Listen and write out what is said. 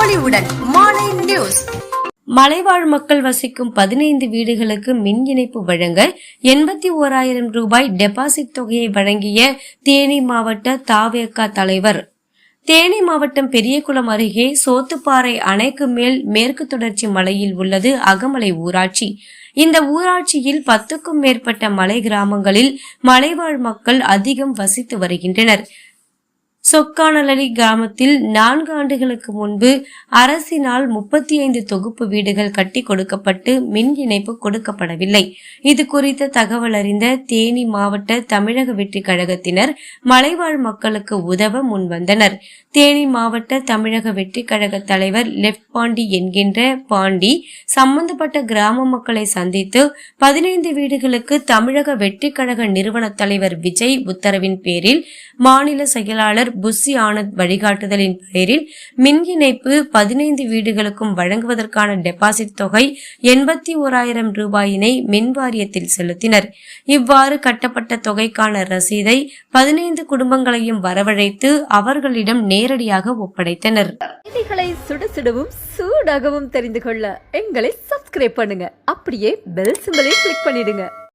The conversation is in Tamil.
அறிவுடன் மாலை நியூஸ். மலைவாழ் மக்கள் வசிக்கும் பதினைந்து வீடுகளுக்கு மின் இணைப்பு வழங்க எண்பத்தி ஓராயிரம் ரூபாய் டெபாசிட் தொகையை வழங்கிய தேனி மாவட்ட தாவேக்கா தலைவர். தேனி மாவட்டம் பெரியகுளம் அருகே சோத்துப்பாறை அணைக்கு மேல் மேற்கு தொடர்ச்சி மலையில் உள்ளது அகமலை ஊராட்சி. இந்த ஊராட்சியில் பத்துக்கும் மேற்பட்ட மலை கிராமங்களில் மலைவாழ் மக்கள் அதிகம் வசித்து வருகின்றனர். சொக்கானலரி கிராமத்தில் நான்கு ஆண்டுகளுக்கு முன்பு அரசினால் முப்பத்தி ஐந்து தொகுப்பு வீடுகள் கட்டி கொடுக்கப்பட்டு மின் இணைப்பு கொடுக்கப்படவில்லை. இது குறித்த தகவல் அறிந்த தேனி மாவட்ட தமிழக வெற்றி கழகத்தினர் மலைவாழ் மக்களுக்கு உதவ முன்வந்தனர். தேனி மாவட்ட தமிழக வெற்றி கழக தலைவர் லெப்ட் பாண்டி என்கின்ற பாண்டி சம்பந்தப்பட்ட கிராம மக்களை சந்தித்து பதினைந்து வீடுகளுக்கு தமிழக வெற்றி கழக நிறுவன தலைவர் விஜய் உத்தரவின் பேரில் மாநில செயலாளர் புஸ்ஸி ஆனந்த் வழிகாட்டுதலின் பெயரில் மின் இணைப்பு பதினைந்து வீடுகளுக்கும் வழங்குவதற்கான டெபாசிட் தொகை எண்பத்தி ஓராயிரம் ரூபாயினை மின் வாரியத்தில் செலுத்தினர். இவ்வாறு கட்டப்பட்ட தொகைக்கான ரசீதை பதினைந்து குடும்பங்களையும் வரவழைத்து அவர்களிடம் நேரடியாக ஒப்படைத்தனர். செய்திகளை சுட சுடவும் சூடாகவும் தெரிந்து கொள்ள எங்களை சப்ஸ்கிரைப் பண்ணுங்க. அப்படியே பெல் சிம்பலையும் கிளிக் பண்ணிடுங்க.